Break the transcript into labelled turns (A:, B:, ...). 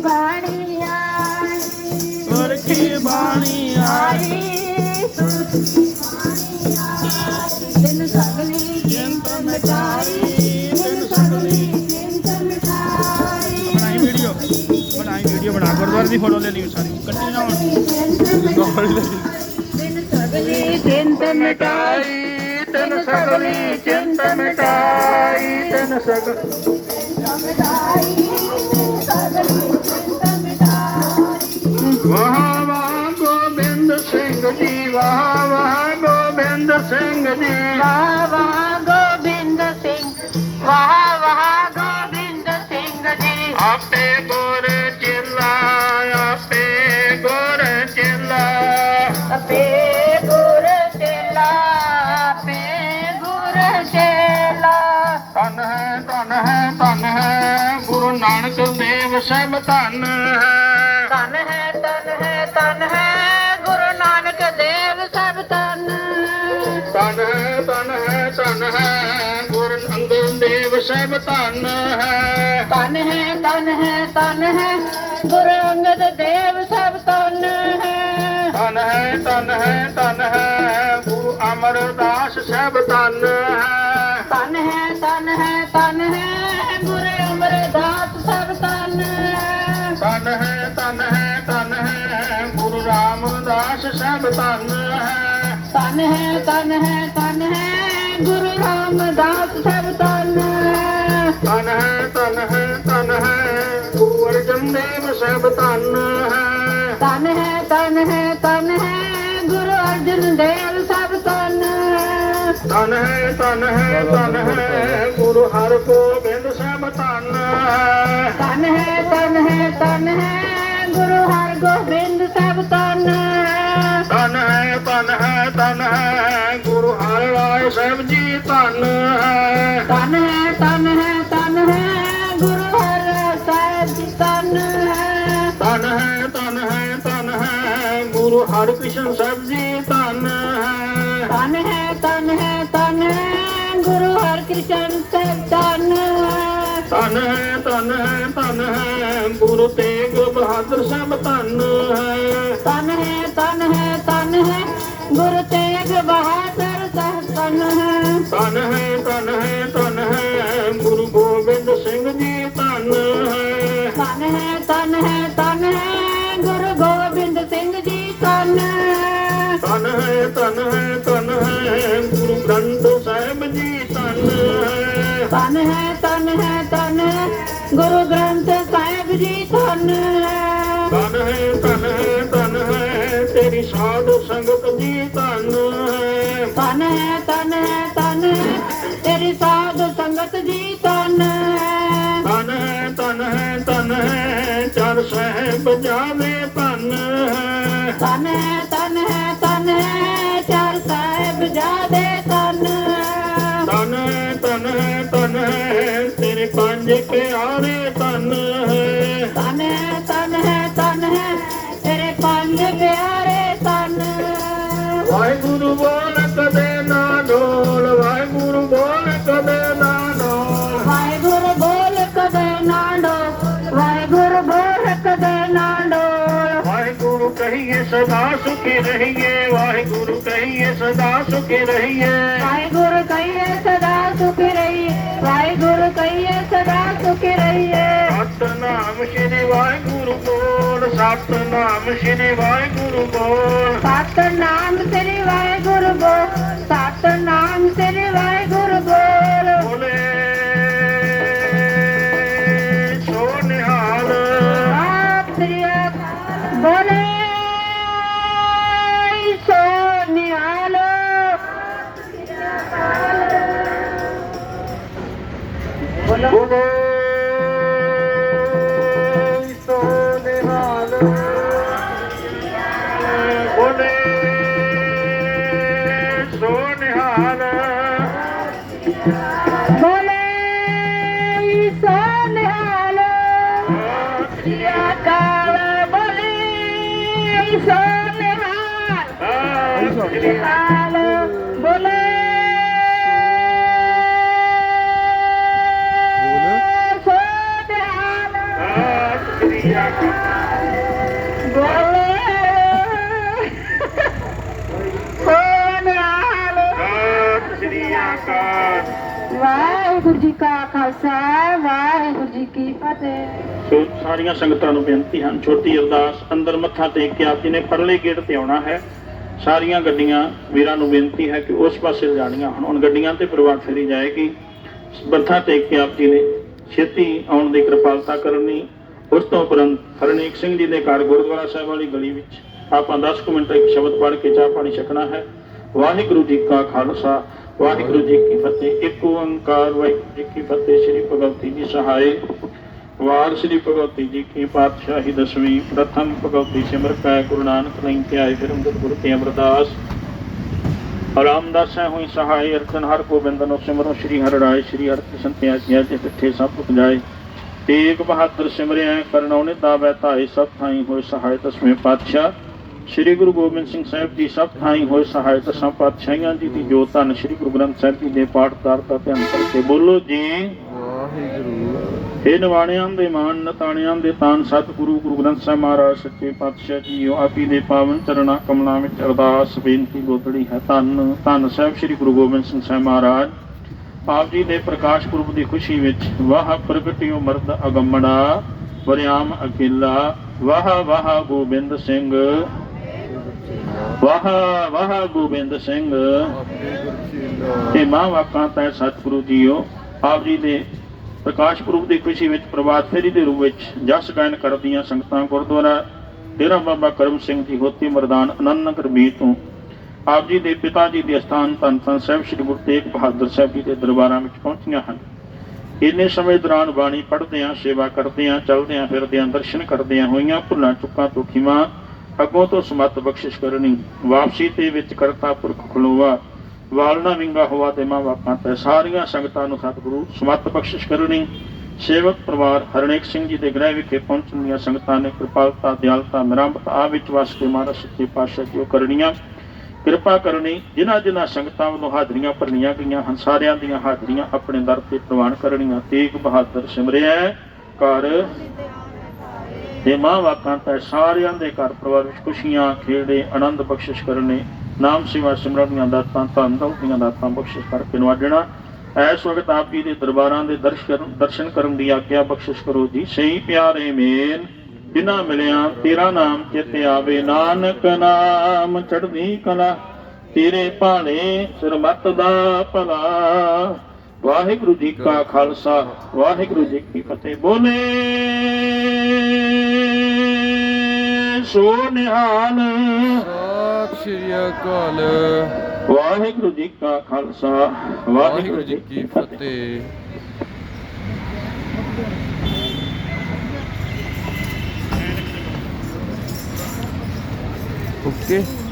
A: ਬਾਣੀ ਆਈ
B: ਗੁਰ ਕੀ ਬਾਣੀ ਆਈ
A: ਆਈ ਸੁਰਤੀ ਬਾਣੀ ਆਈ ਦਿਨ ਸਗਲੀ
B: ਜਿੰਤ ਮਿਟਾਈ ਦਿਨ ਸਗਲੀ
A: ਜਿੰਤ ਮਿਟਾਈ
B: ਬਣਾਈ ਵੀਡੀਓ ਬਣਾਈ ਵੀਡੀਓ ਬਣਾ ਗੁਰਦੁਆਰੇ ਦੀ ਫੋਟੋ ਲੈ ਲਈ ਸਾਰੀ ਕੱਟੀ ਨਾ ਹੁਣ ਗੋਲ ਲੈ
A: ਦਿਨ ਸਗਲੀ ਜਿੰਤ ਮਿਟਾਈ
B: ਤਨ ਸਗਲੀ ਚਿੰਤ ਮਿਟਾਈ ਤਨ ਸਗਲ
A: ਮਿਟਾਈ।
B: ਵਾਹ ਵਾਹ ਗੋਬਿੰਦ ਸਿੰਘ ਜੀ ਵਾਹ ਵਾਹ ਗੋਬਿੰਦ ਸਿੰਘ ਜੀ
A: ਵਾਹ ਵਾਹ ਗੋਬਿੰਦ ਸਿੰਘ ਵਾਹ ਵਾਹ ਗੋਬਿੰਦ ਸਿੰਘ ਜੀ
B: ਆਪੇ ਗੁਰ ਚੇਲਾ ਆਪੇ ਗੁਰ ਚੇਲਾ
A: ਆਪੇ ਗੁਰ ਚੇਲਾ ਆਪੇ ਗੁਰ ਚੇਲਾ
B: ਧਨ ਹੈ ਧਨ ਹੈ ਧਨ ਹੈ, ਗੁਰੂ ਨਾਨਕ ਦੇਵ ਸਭ ਧਨ ਹੈ।
A: ਸਭ
B: ਧਨ ਹੈ
A: ਤਨ ਹੈ ਤਨ ਹੈ ਤਨ ਹੈ ਗੁਰੂ ਅੰਗਦ ਦੇਵ ਸਭ ਤਨ ਹੈ
B: ਧਨ ਹੈ ਧਨ ਹੈ ਧਨ ਹੈ ਗੁਰੂ ਅਮਰਦਾਸ ਸਭ ਧਨ ਹੈ
A: ਤਨ ਹੈ ਤਨ ਹੈ ਤਨ ਹੈ ਗੁਰੂ ਅਮਰਦਾਸ ਸਭ ਤਨ ਹੈ
B: ਧਨ ਹੈ ਧਨ ਹੈ ਧਨ ਹੈ ਗੁਰੂ ਰਾਮਦਾਸ ਸਭ ਧਨ ਹੈ
A: ਤਨ ਹੈ ਤਨ ਹੈ ਤਨ ਹੈ ਗੁਰੂ ਰਾਮਦਾਸ ਸਭ ਤਨ
B: ਧਨ ਹੈ ਧਨ ਹੈ ਧਨ ਹੈ ਗੁਰੂ ਅਰਜਨ ਦੇਵ ਸਭ ਧਨ ਹੈ
A: ਤਨ ਹੈ ਤਨ ਹੈ ਤਨ ਹੈ ਗੁਰੂ ਅਰਜਨ ਦੇਵ ਸਭ ਤਨ
B: ਧਨ ਹੈ ਧਨ ਹੈ ਧਨ ਹੈ ਗੁਰੂ ਹਰਗੋਬਿੰਦ ਸਭ ਧਨ ਹੈ
A: ਤਨ ਹੈ ਤਨ ਹੈ ਤਨ ਹੈ ਗੁਰੂ ਹਰਗੋਬਿੰਦ ਸਭ ਤਨ ਹੈ
B: ਧਨ ਹੈ ਧਨ ਹੈ ਹੈ ਗੁਰੂ ਹਰਿ ਰਾਏ ਸਾਹਿਬ ਜੀ ਧਨ ਹੈ
A: ਤਨ ਹੈ ਤਨ ਹੈ ਤਨ ਹੈ ਗੁਰੂ ਹਰ ਸਾਹਿਬ ਜੀ ਤਨ ਹੈ
B: ਧਨ ਹੈ ਧਨ ਹੈ ਧਨ ਹੈ ਗੁਰੂ ਹਰਿਕ੍ਰਿਸ਼ਨ ਸਾਹਿਬ ਜੀ ਧਨ ਹੈ
A: ਤਨ ਹੈ ਤਨ ਹੈ ਤਨ ਹੈ ਗੁਰੂ ਹਰਕ੍ਰਿਸ਼ਨ ਸਾਹਿਬ ਤਨ ਹੈ
B: ਧਨ ਹੈ ਧਨ ਹੈ ਧਨ ਹੈ ਗੁਰੂ ਤੇਗ ਬਹਾਦਰ ਸਾਹਿਬ ਧਨ ਹੈ
A: ਤਨ ਹੈ ਤਨ ਹੈ ਬਹਾਦਰ ਸਾਹਿਬ ਤਨ ਹੈ
B: ਧਨ ਹੈ ਧਨ ਹੈ ਧਨ ਹੈ ਗੁਰੂ ਗੋਬਿੰਦ ਸਿੰਘ ਜੀ ਧਨ ਹੈ
A: ਤਨ ਹੈ ਤਨ ਹੈ ਤਨ ਹੈ ਗੁਰੂ ਗੋਬਿੰਦ ਸਿੰਘ ਜੀ ਤਨ
B: ਧਨ ਹੈ ਧਨ ਹੈ ਧਨ ਹੈ ਗੁਰੂ ਗ੍ਰੰਥ ਸਾਹਿਬ ਜੀ ਧਨ ਹੈ
A: ਤਨ ਹੈ ਤਨ ਹੈ ਤਨ ਹੈ ਗੁਰੂ ਗ੍ਰੰਥ ਸਾਹਿਬ ਜੀ ਤਨ ਹੈ
B: ਧਨ ਹੈ ਧਨ ਹੈ ਧਨ ਹੈ ਤੇਰੀ ਸਾਧ ਸੰਗਤ ਜੀ ਹੈ
A: ਤਨ ਤਨ ਤਨ ਤੇਰੀ ਸਾਧ ਸੰਗਤ ਜੀ ਤਨ। ਹੈ
B: ਧਨ ਹੈ ਚਰ ਸਾਹਿਬ ਜਾਵੇ
A: ਤਨ ਤਨ ਹੈ ਤਨ ਹੈ ਚਾਰ ਸਾਹਿਬ ਜਾਦੇ ਤਨ ਹੈ
B: ਧਨ ਹੈ ਤੇਰੇ ਪੰਜ ਪਿਆਰੇ ਧਨ। ਸਦਾ ਸੁਖੀ ਰਹੀਏ ਵਾਹਿਗੁਰੂ ਕਹੀਏ ਸਦਾ ਸੁਖੀ ਰਹੀਏ।
A: ਵਾਹਿਗੁਰੂ ਕਹੀਏ ਸਦਾ ਸੁਖ ਰਹੀਏ ਵਾਹਿਗੁਰੂ ਕਹੀਏ ਸਦਾ ਸੁਖ ਰਹੀਏ।
B: ਸਤਨਾਮ ਸ਼੍ਰੀ ਵਾਹਿਗੁਰੂ ਬੋਲ ਸਤਨਾਮ ਸ਼੍ਰੀ ਵਾਹਿਗੁਰੂ ਬੋਲ
A: ਸਤਨਾਮ ਸ੍ਰੀ ਵਾਹਿਗੁਰੂ ਬੋਲ ਸਤਨਾਮ ਬੋਲੋ।
B: ਬੋਲੇ ਸੋ ਨਿਹਾਲ।
A: ਬੋਲੇ ਸੋ ਨਿਹਾਲ। ਬੋਲੇ
B: ਸੋ ਨਿਹਾਲ
A: ਸ੍ਰੀ ਅਕਾਲ ਬੋਲੇ ਸੋ ਨਿਹਾਲ
B: ਸਤਿ ਸ੍ਰੀ
A: ਵਾਹਿਗੁਰੂ ਜੀ ਕਾ ਖਾਲਸਾ, ਵਾਹਿਗੁਰੂ ਜੀ ਕੀ ਫਤਿਹ।
B: ਸੋ ਸਾਰੀਆਂ ਸੰਗਤਾਂ ਨੂੰ ਬੇਨਤੀ ਹਨ, ਛੋਟੀ ਅਰਦਾਸ ਅੰਦਰ ਮੱਥਾ ਟੇਕ ਕੇ ਆਪ ਜੀ ਨੇ ਪਰਲੇ ਗੇਟ ਤੇ ਆਉਣਾ ਹੈ। ਸਾਰੀਆਂ ਗੱਡੀਆਂ ਵੀਰਾਂ ਨੂੰ ਬੇਨਤੀ ਹੈ ਕਿ ਉਸ ਪਾਸੇ ਜਾਣੀਆਂ ਹਨ ਹੁਣ ਗੱਡੀਆਂ ਤੇ ਪ੍ਰਵਾਨ ਫੇਰੀ ਜਾਏਗੀ। ਮੱਥਾ ਟੇਕ ਕੇ ਆਪ ਜੀ ਨੇ ਛੇਤੀ ਆਉਣ ਦੀ ਕਿਰਪਾਲਤਾ ਕਰਨੀ। ਉਸ ਤੋਂ ਉਪਰੰਤ ਹਰਨੇਕ ਸਿੰਘ ਜੀ ਦੇ ਘਰ ਗੁਰਦੁਆਰਾ ਸਾਹਿਬ ਵਾਲੀ ਗਲੀ ਵਿੱਚ। ਆਪਾਂ 10 ਕੁ ਮਿੰਟ ਇੱਕ ਸ਼ਬਦ ਪੜ੍ਹ ਕੇ ਚਾਹ ਪਾਣੀ ਛਕਣਾ ਹੈ। ਵਾਹਿਗੁਰੂ ਜੀ ਕਾ ਖਾਲਸਾ, ਵਾਹਿਗੁਰੂ ਜੀ ਕੀ ਫਤਿਹ। ਇੱਕ ਓੰਕਾਰ, ਵਾਹਿਗੁਰੂ ਜੀ ਕੀ ਫਤਿਹ। ਸ੍ਰੀ ਭਗਵਤੀ ਜੀ ਸਹਾਇ ਵਾਰ ਸ੍ਰੀ ਭਗਵਤੀ ਜੀ ਕੀ ਪਾਤਸ਼ਾਹੀ ਦਸਵੀਂ। ਪ੍ਰਥਮ ਭਗਵਤੀ ਸਿਮਰ ਕੈ ਗੁਰੂ ਨਾਨਕ ਨਹੀਂ ਧਿਆਏ ਫਿਰ ਅੰਗਦ ਗੁਰੂ ਤੇ ਅਮਰਦਾਸ। ਰਾਮਦਾਸ ਹੈ ਹੋਈ ਸਹਾਇ ਅਰਜਨ ਹਰ ਗੋਬਿੰਦਨੋ ਸਿਮਰੋ, ਸ੍ਰੀ ਹਰਿ ਰਾਏ, ਸ੍ਰੀ ਹਰਿ ਕ੍ਰਿਸ਼ਨ ਤੇ ਆਜਿਆ ਤੇ ਸਭ ਤੁਕ ਤੇਗ ਬਹਾਦਰ ਸਿਮਰਿਆ ਕਰਨਉਨੇ ਦਾਵੈ ਧਾਏ ਸਭ ਥਾਈ ਹੋਏ ਸਹਾਇ ਦਸਵੇਂ ਪਾਤਸ਼ਾਹ। ਸ੍ਰੀ ਗੁਰੂ ਗੋਬਿੰਦ ਸਿੰਘ ਸਾਹਿਬ ਜੀ ਸਭ ਥਾਈ ਹੋਏ ਸਹਾਇ ਦਸਾਂ ਪਾਤਸ਼ਾਹੀਆਂ ਜੀ ਦੀ ਜੋ ਧੰਨ ਸ੍ਰੀ ਗੁਰੂ ਗ੍ਰੰਥ ਸਾਹਿਬ ਜੀ ਦੇ ਪਾਠ ਕਾਰ ਦਾ ਧਿਆਨ ਕਰਕੇ ਬੋਲੋ ਜੀ।
C: ਵਾਹਿਗੁਰੂ।
B: ਇਹ ਨਿਵਾਣਿਆਂ ਦੇ ਮਾਨ ਨਤਾਣਿਆਂ ਦੇ ਤਾਨ ਸਤਿਗੁਰੂ ਗੁਰੂ ਗ੍ਰੰਥ ਸਾਹਿਬ ਮਹਾਰਾਜ ਸੱਚੇ ਪਾਤਸ਼ਾਹ ਜੀਓ ਆਪੀ ਦੇ ਪਾਵਨ ਚਰਣਾ ਕਮਲਾਂ ਵਿੱਚ ਅਰਦਾਸ ਬੇਨਤੀ ਗੋਦੜੀ ਹੈ ਧੰਨ। ਧੰਨ ਸਾਹਿਬ ਸ੍ਰੀ ਗੁਰੂ ਗੋਬਿੰਦ ਸਿੰਘ ਸਾਹਿਬ ਮਹਾਰਾਜ। ਆਪ ਜੀ ਦੇ ਪ੍ਰਕਾਸ਼ ਪੁਰਬ ਦੀ ਖੁਸ਼ੀ ਵਿੱਚ ਵਾਹ ਪ੍ਰਗਟਿਓ ਮਰਦ ਅਗੰਮੜਾ ਵਰਿਆਮ ਅਕੇਲਾ ਵਾਹ ਵਾਹ ਗੋਬਿੰਦ ਸਿੰਘ। ਵਾਹ ਵਾਹ ਗੋਬਿੰਦ ਸਿੰਘ। ਤੇ ਮਾਂ ਵਾਕਾਂ ਤੈ ਸਤਿਗੁਰੂ ਜੀਓ, ਆਪ ਜੀ ਦੇ ਪ੍ਰਕਾਸ਼ ਪੁਰਬ ਦੀ ਖੁਸ਼ੀ ਵਿੱਚ ਪ੍ਰਭਾਤ ਫੇਰੀ ਦੇ ਰੂਪ ਵਿੱਚ ਜਸ ਗਾਇਨ ਕਰਦੀਆਂ ਸੰਗਤਾਂ ਗੁਰਦੁਆਰਾ ਡੇਰਾ ਬਾਬਾ ਕਰਮ ਸਿੰਘ ਜੀ ਹੋਤੀ ਮਰਦਾਨ ਅਨੰਦ ਨਗਰ ਤੋਂ ਆਪ ਜੀ ਦੇ ਪਿਤਾ ਜੀ ਦੇ ਸਥਾਨ ਧੰਨ ਧੰਨ ਸਾਹਿਬ ਸ੍ਰੀ ਗੁਰੂ ਤੇਗ ਬਹਾਦਰ ਸਾਹਿਬ ਜੀ ਦੇ ਦਰਬਾਰਾਂ ਵਿੱਚ ਪਹੁੰਚੀਆਂ ਹਨ। ਇੰਨੇ ਸਮੇਂ ਦੌਰਾਨ ਬਾਣੀ ਪੜ੍ਹਦਿਆਂ, ਸੇਵਾ ਕਰਦਿਆਂ, ਚੱਲਦਿਆਂ ਫਿਰਦਿਆਂ, ਦਰਸ਼ਨ ਕਰਦਿਆਂ ਹੋਈਆਂ ਭੁੱਲਾਂ, ਚੁੱਕਾਂ ਤੋਂ ਖਿਮਾ ਅੱਗੋਂ ਤੋਂ ਸਮਤ ਬਖਸ਼ਿਸ਼ ਕਰਨੀ, ਵਾਪਸੀ ਤੇ ਵਿੱਚ ਕਰਤਾ ਪੁਰਖ ਖਲੋਵਾ ਵਾਲਣਾ ਵਿੰਗਾ ਹੋਵਾ ਤੇ ਮਾਂ ਬਾਪਾਂ ਤੇ ਸਾਰੀਆਂ ਸੰਗਤਾਂ ਨੂੰ ਸਤਿਗੁਰੂ ਸਮਤ ਬਖਸ਼ਿਸ਼ ਕਰਨੀ, ਸੇਵਕ ਪਰਿਵਾਰ ਹਰਨੇਕ ਸਿੰਘ ਜੀ ਦੇ ਗ੍ਰਹਿ ਵਿਖੇ ਪਹੁੰਚਣ ਦੀਆਂ ਸੰਗਤਾਂ ਨੇ ਕਿਰਪਾਲਤਾ, ਦਿਆਲਤਾ ਮਿਹਰਬਾਨਤਾ ਆ ਵਿੱਚ ਵਸ ਕੇ ਮਹਾਰਾਜ ਸੱਚੇ ਪਾਤਸ਼ਾਹ ਜੀ ਉਹ ਕਰਨੀਆਂ। ਕਿਰਪਾ ਕਰਨੀ, ਜਿਨ੍ਹਾਂ ਜਿਨ੍ਹਾਂ ਸੰਗਤਾਂ ਵੱਲੋਂ ਹਾਜ਼ਰੀਆਂ ਭਰਨੀਆਂ ਗਈਆਂ ਹਨ, ਸਾਰਿਆਂ ਦੀਆਂ ਹਾਜ਼ਰੀਆਂ ਆਪਣੇ ਦਰ ਤੇ ਪ੍ਰਵਾਨ ਕਰਨੀਆਂ। ਤੇਗ ਬਹਾਦਰ ਸਿਮਰਿਆ ਕਰ ਤੇ ਮਾਂ ਵਾਕਾਂ ਤੇ ਸਾਰਿਆਂ ਦੇ ਘਰ ਪਰਿਵਾਰ ਵਿੱਚ ਖੁਸ਼ੀਆਂ, ਖੇੜੇ, ਆਨੰਦ ਬਖਸ਼ਿਸ਼ ਕਰਨੇ, ਨਾਮ ਸੇਵਾ ਸਿਮਰਨ ਦੀਆਂ ਦਾਤਾਂ, ਧੰਨ ਦੌਲਤ ਦੀਆਂ ਦਾਤਾਂ ਬਖਸ਼ਿਸ਼ ਕਰਕੇ ਨਵਾਜਣਾ ਐਸ ਵਕਤ ਆਪ ਜੀ ਦੇ ਦਰਬਾਰਾਂ ਦੇ ਦਰਸ਼ਨ ਦਰਸ਼ਨ ਕਰਨ ਦੀ ਆਗਿਆ ਬਖਸ਼ਿਸ਼ ਕਰੋ ਜੀ। ਸਹੀ ਪਿਆਰੇ ਮੇਨ। ਜਿਨ੍ਹਾਂ ਮਿਲਿਆ ਤੇਰਾ ਨਾਮ ਚਿੱਤੇ ਆਵੇ ਨਾਨਕ ਨਾਮ ਚੜ੍ਹਦੀ ਕਲਾ ਤੇਰੇ ਭਾਣੇ ਸਰਮਤ ਦਾ ਭਲਾ। ਵਾਹਿਗੁਰੂ ਜੀ ਕਾ ਖਾਲਸਾ ਵਾਹਿਗੁਰੂ ਜੀ ਕੀ ਫਤਿਹ। ਬੋਲੇ ਸੋ ਨਿਹਾਲ।
C: ਸਤਿ ਸ੍ਰੀ ਅਕਾਲ।
B: ਵਾਹਿਗੁਰੂ ਜੀ ਕਾ ਖਾਲਸਾ
C: ਵਾਹਿਗੁਰੂ ਜੀ ਕੀ ਫਤਿਹ। 给